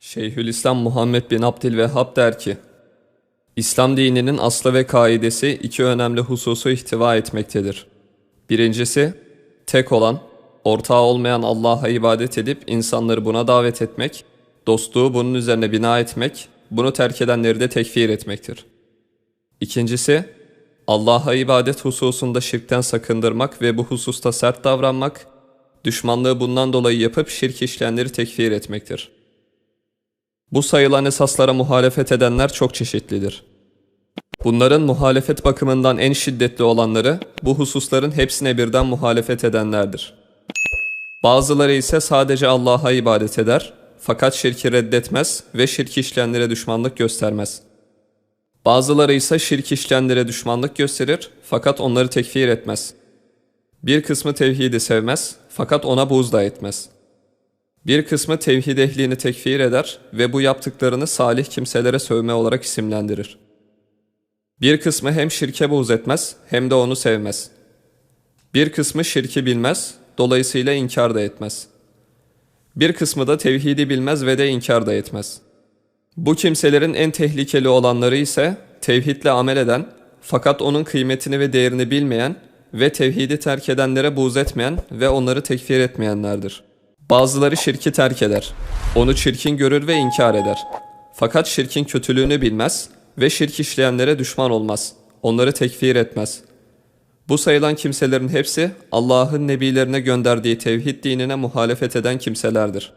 Şeyhülislam Muhammed bin Abdülvehhab der ki, İslam dininin aslı ve kaidesi iki önemli hususu ihtiva etmektedir. Birincisi, tek olan, ortağı olmayan Allah'a ibadet edip insanları buna davet etmek, dostluğu bunun üzerine bina etmek, bunu terk edenleri de tekfir etmektir. İkincisi, Allah'a ibadet hususunda şirkten sakındırmak ve bu hususta sert davranmak, düşmanlığı bundan dolayı yapıp şirk işleyenleri tekfir etmektir. Bu sayılan esaslara muhalefet edenler çok çeşitlidir. Bunların muhalefet bakımından en şiddetli olanları bu hususların hepsine birden muhalefet edenlerdir. Bazıları ise sadece Allah'a ibadet eder fakat şirki reddetmez ve şirk işleyenlere düşmanlık göstermez. Bazıları ise şirk işleyenlere düşmanlık gösterir fakat onları tekfir etmez. Bir kısmı tevhidi sevmez fakat ona buğz da etmez. Bir kısmı tevhid ehlini tekfir eder ve bu yaptıklarını salih kimselere sövme olarak isimlendirir. Bir kısmı hem şirke buğz etmez hem de onu sevmez. Bir kısmı şirki bilmez, dolayısıyla inkar da etmez. Bir kısmı da tevhidi bilmez ve de inkar da etmez. Bu kimselerin en tehlikeli olanları ise tevhidle amel eden fakat onun kıymetini ve değerini bilmeyen ve tevhidi terk edenlere buğz etmeyen ve onları tekfir etmeyenlerdir. Bazıları şirki terk eder. Onu çirkin görür ve inkar eder. Fakat şirkin kötülüğünü bilmez ve şirk işleyenlere düşman olmaz. Onları tekfir etmez. Bu sayılan kimselerin hepsi Allah'ın nebilerine gönderdiği tevhid dinine muhalefet eden kimselerdir.